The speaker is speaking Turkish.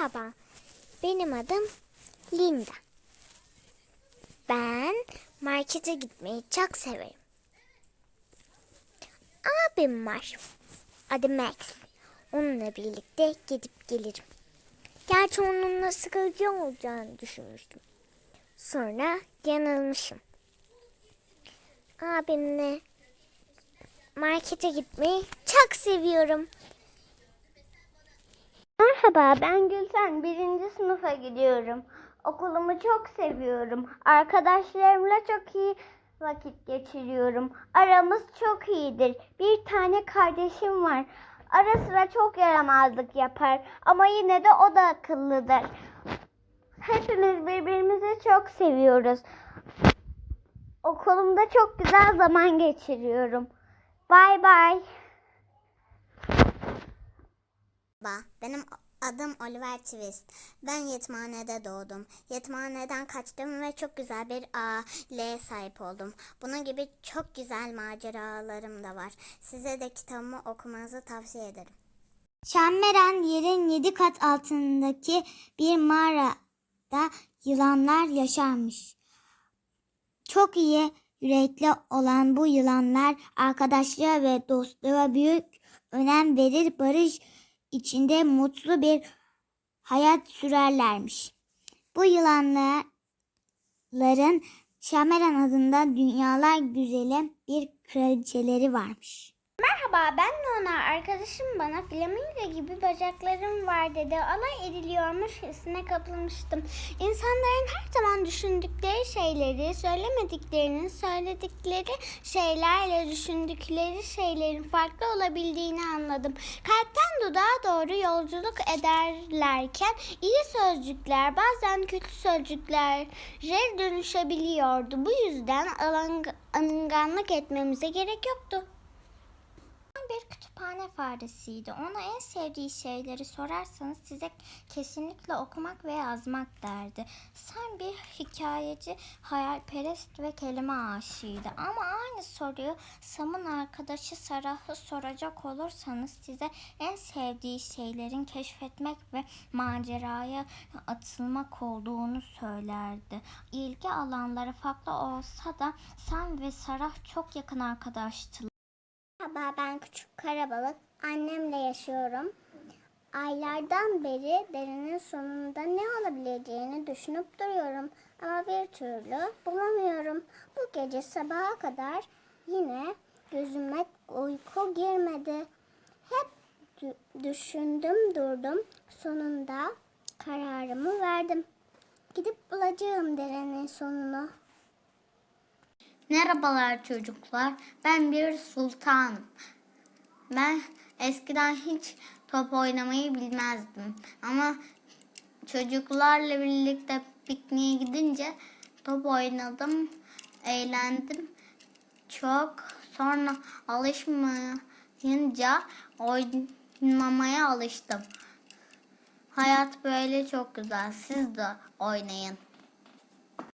Merhaba, benim adım Linda. Ben markete gitmeyi çok severim. Abim var. Adı Max. Onunla birlikte gidip gelirim. Gerçi onunla sıkıcı olacağını düşünmüştüm. Sonra yanılmışım. Abimle markete gitmeyi çok seviyorum. Merhaba ben Gülsen. Birinci sınıfa gidiyorum. Okulumu çok seviyorum. Arkadaşlarımla çok iyi vakit geçiriyorum. Aramız çok iyidir. Bir tane kardeşim var. Ara sıra çok yaramazlık yapar ama yine de o da akıllıdır. Hepimiz birbirimizi çok seviyoruz. Okulumda çok güzel zaman geçiriyorum. Bay bay. Benim adım Oliver Twist. Ben yetimhanede doğdum. Yetimhaneden kaçtım ve çok güzel bir aileye sahip oldum. Bunun gibi çok güzel maceralarım da var. Size de kitabımı okumanızı tavsiye ederim. Şammeran yerin yedi kat altındaki bir mağarada yılanlar yaşarmış. Çok iyi yürekli olan bu yılanlar arkadaşlığa ve dostluğa büyük önem verir, barış içinde mutlu bir hayat sürerlermiş. Bu yılanların Şameran adında dünyalar güzeli bir kraliçeleri varmış. Merhaba ben Nona. Arkadaşım bana flamingo gibi bacaklarım var dedi. Alay ediliyormuş hissine kapılmıştım. İnsanların her zaman düşündükleri şeyleri, söylemediklerini, söyledikleri şeylerle düşündükleri şeylerin farklı olabildiğini anladım. Kalpten dudağa doğru yolculuk ederlerken iyi sözcükler bazen kötü sözcüklere dönüşebiliyordu. Bu yüzden alınganlık etmemize gerek yoktu. Bir kütüphane faresiydi. Ona en sevdiği şeyleri sorarsanız size kesinlikle okumak ve yazmak derdi. Sam bir hikayeci, hayalperest ve kelime aşığıydı. Ama aynı soruyu Sam'ın arkadaşı Sarah'ı soracak olursanız size en sevdiği şeylerin keşfetmek ve maceraya atılmak olduğunu söylerdi. İlgi alanları farklı olsa da Sam ve Sarah çok yakın arkadaştılar. Merhaba ben Küçük Karabalık. Annemle yaşıyorum. Aylardan beri derinin sonunda ne olabileceğini düşünüp duruyorum. Ama bir türlü bulamıyorum. Bu gece sabaha kadar yine gözüme uyku girmedi. Hep dü- düşündüm durdum. Sonunda kararımı verdim. Gidip bulacağım derenin sonunu. Merhabalar çocuklar. Ben bir sultanım. Ben eskiden hiç top oynamayı bilmezdim. Ama çocuklarla birlikte pikniğe gidince top oynadım, eğlendim. Çok sonra alışmayınca oynamaya alıştım. Hayat böyle çok güzel. Siz de oynayın.